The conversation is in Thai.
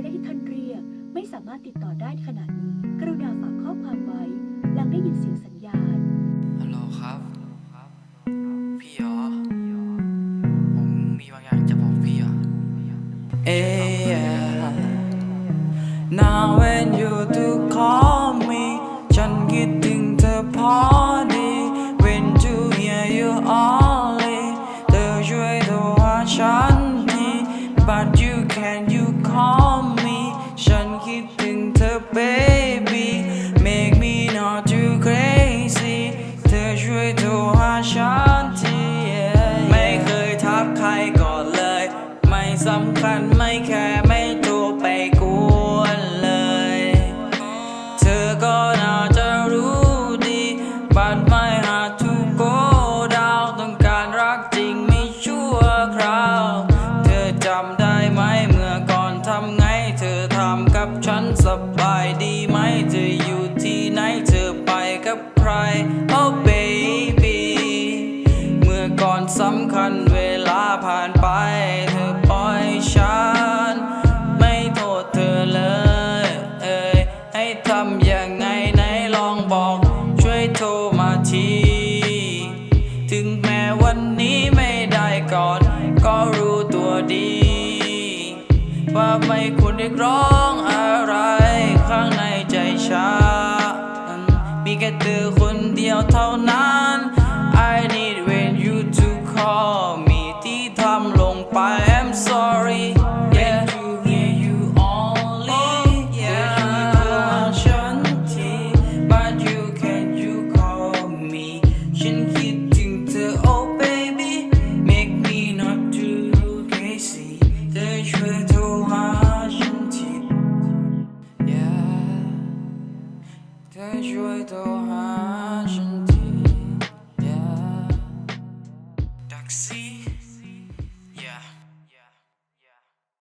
เลขที่ท่านเรียก ไม่สามารถติดต่อได้ขณะนี้ กรุณาฝากข้อความไว้ หลังได้ยินเสียงสัญญาณ ฮัลโหลครับ พี่เหรอผมมีบางอย่างจะบอกพี่อะ Yeah. Now when you do call me ฉันคิดถึงเธอพอดี When you hear you only เธอช่วยโทรหาฉันที But you can you call คิดถึงเธอ baby Make me not too crazy เธอช่วยโทรหาฉันที yeah. ไม่เคยทักใครก่อนเลย ไม่สำคัญไม่แค่ไม่โทร สบายดีไหมเธออยู่ที่ไหนเธอไปกับใคร Oh baby เมื่อก่อนสำคัญเวลาผ่านไป เธอปล่อยฉัน ไม่โทษเธอเลย เอ้ยให้ทำยังไงไหนลองบอก ช่วยโทรมาที ถึงแม้วันนี้ไม่ได้ก่อน ก็รู้ตัวดี ว่าไม่ควรเรียกร้อง มีแค่เธอคนเดียวเท่านั้น I need when you to call me ที่ทำลงไป I'm sorry yeah you hear you only yeah เธอช่วยโทรหาฉันที but you can you call me ฉัน เธอช่